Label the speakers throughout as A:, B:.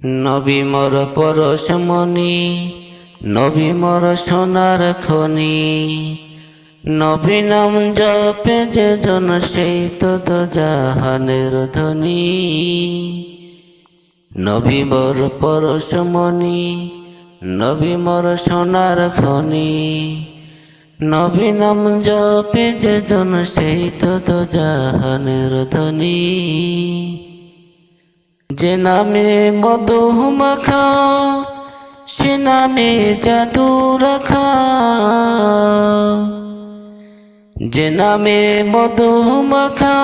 A: নবী মর পরশমণি নবী মর সোনার খনি। নবী নাম জপে যে জন সেই তো জাহানের ধ্বনি নবী মর পরশমণি নবী মর সোনার খনি। নবী নাম জপে যে জন সেই তো জাহানের ধ্বনি যে নামে মধু মাখা সে নামে জাদু রাখা। যে নামে মধু মাখা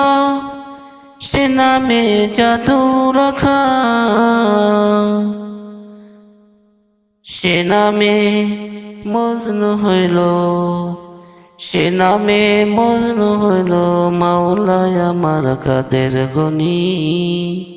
A: সে নামে জাদু রাখা। সে নামে মজনু হইল, সে নামে মজনু হইল মাওলায় আমার কাদের গনি।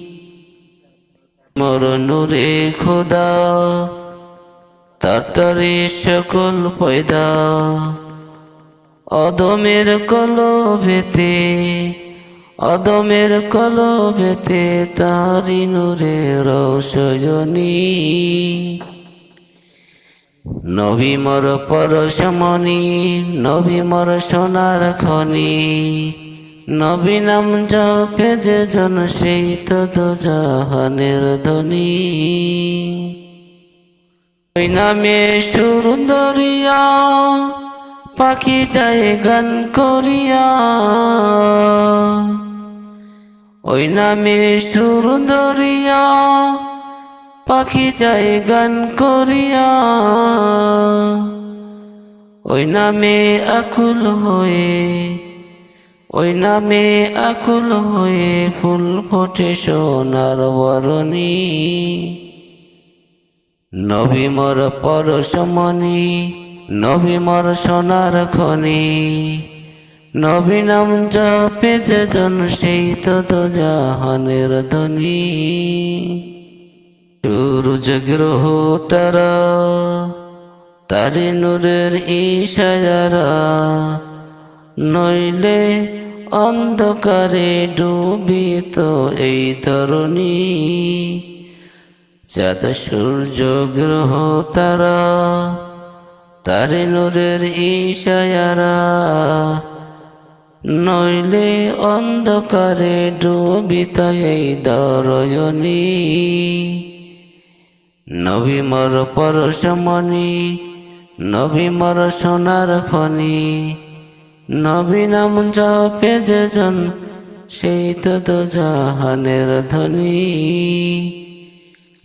A: মোর নূরে খোদা, তাড়াতাড়ি সকল পয়দা। অদমের কলবেতে অদমের কলবেতে তারি নূরে রসজনী নবী মর পরশমণি, নবী মর সোনার খনি। নবী নাম জপে যে জন সেই তো জাহানের ধ্বনি ওই নামে সুন্দরিয়া, পাখি যায় গান করিয়া। ওই নামে সুন্দরিয়া, পাখি যায় গান করিয়া। ওই নামে আকুল হয়ে ওই নামে আকুল হয়ে ফুল ফোটে সোনার বরণী। নবী মর পরশমণি, নবী মর সোনার খনি। নবী নাম জপে যে জন, সেই তো জাহানের ধ্বনি সূর্য গ্রহ তারা, তারি নূরের ইশারা নইলে অন্ধকারে ডুবিত এই তরুণী। চাঁদ সূর্য গ্রহ তারা, তারে নূরের ইশায়ারা। নইলে অন্ধকারে ডুবিত এই দরজনী নবী মর পরশমণি নবী মর সোনার খনি। নবী নাম জপে যে জন, সেই তো জাহানের ধ্বনি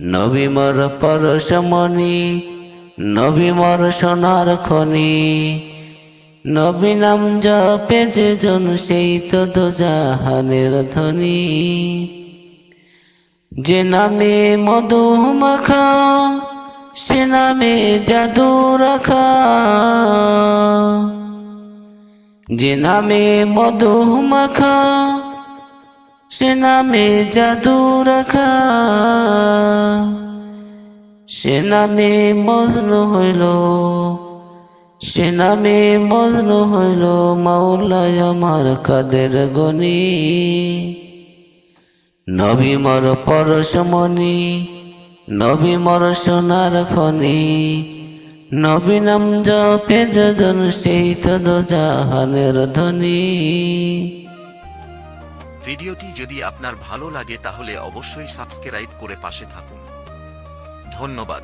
A: নবী মর পরশমণি নবী মর সোনার খনি। নবী নাম জপে যে জন, সেই তো জাহানের ধ্বনি যে নামে মধু মাখা, সে নামে জাদু রাখা। যে নামে মধু মাখা সে নামে জাদু রাখা সে নামে মজনু হইল, সে নামে মজনু হইল মাওলায় আমার কাদের গনি। নবী মর পরশমণি নবী মর সোনার খনি। নবী নাম জপে যজন সেই তদ জাহানের ধ্বনি।
B: ভিডিওটি যদি আপনার ভালো লাগে তাহলে অবশ্যই সাবস্ক্রাইব করে পাশে থাকুন। ধন্যবাদ।